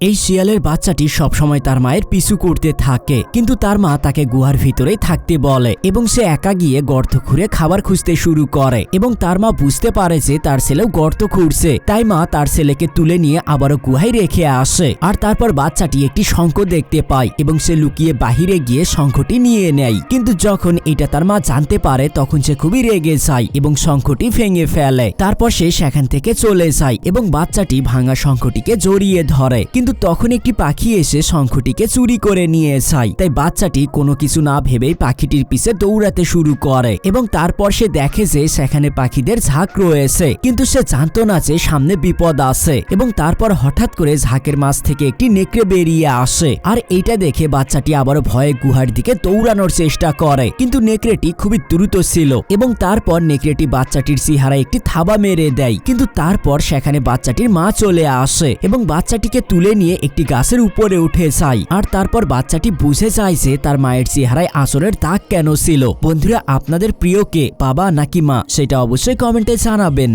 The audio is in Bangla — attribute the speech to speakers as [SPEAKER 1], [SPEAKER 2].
[SPEAKER 1] এই শিয়ালের বাচ্চাটি সবসময় তার মায়ের পিছু করতে থাকে, কিন্তু তার মা তাকে গুহার ভিতরেই থাকতে বলে এবং সে একা গিয়ে গর্ত খুঁড়ে খাবার খুঁজতে শুরু করে এবং তার মা বুঝতে পারে যে তার ছেলেও গর্ত খুঁড়ছে। তাই মা তার ছেলেকে তুলে নিয়ে আবারও গুহায় রেখে আসে আর তারপর বাচ্চাটি একটি শঙ্খ দেখতে পায় এবং সে লুকিয়ে বাহিরে গিয়ে শঙ্খটি নিয়ে নেয়। কিন্তু যখন এটা তার মা জানতে পারে, তখন সে খুবই রেগে যায় এবং শঙ্খটি ভেঙে ফেলে। তারপর সে সেখান থেকে চলে যায় এবং বাচ্চাটি ভাঙা শঙ্খটিকে জড়িয়ে ধরে। কিন্তু তখন একটি পাখি এসে শঙ্খটিকে চুরি করে নিয়ে যায়। তাই বাচ্চাটি কোনো কিছু না ভেবেই পাখিটির পিছে দৌড়াতে শুরু করে এবং তারপর সে দেখে যে সেখানে পাখিদের ঝাঁক রয়েছে। কিন্তু সে জানতো না যে সামনে বিপদ আছে এবং তারপর হঠাৎ করে ঝাঁকের মাছ থেকে একটি নেকড়ে বেরিয়ে আসে। আর এইটা দেখে বাচ্চাটি আবার ভয়ে গুহার দিকে দৌড়ানোর চেষ্টা করে। কিন্তু নেকড়েটি খুবই দ্রুত ছিল এবং তারপর নেকড়েটি বাচ্চাটির চেহারায় একটি থাবা মেরে দেয়। কিন্তু তারপর সেখানে বাচ্চাটির মা চলে আসে এবং বাচ্চাটিকে তুলে নিয়ে একটি গাছের উপরে উঠে যায়। আর তারপর বাচ্চাটি বুঝে যায় যে তার মায়ের চেহারায় আসরের দাগ কেন ছিল। বন্ধুরা, আপনাদের প্রিয় কে, বাবা নাকি মা? সেটা অবশ্যই কমেন্টে জানাবেন।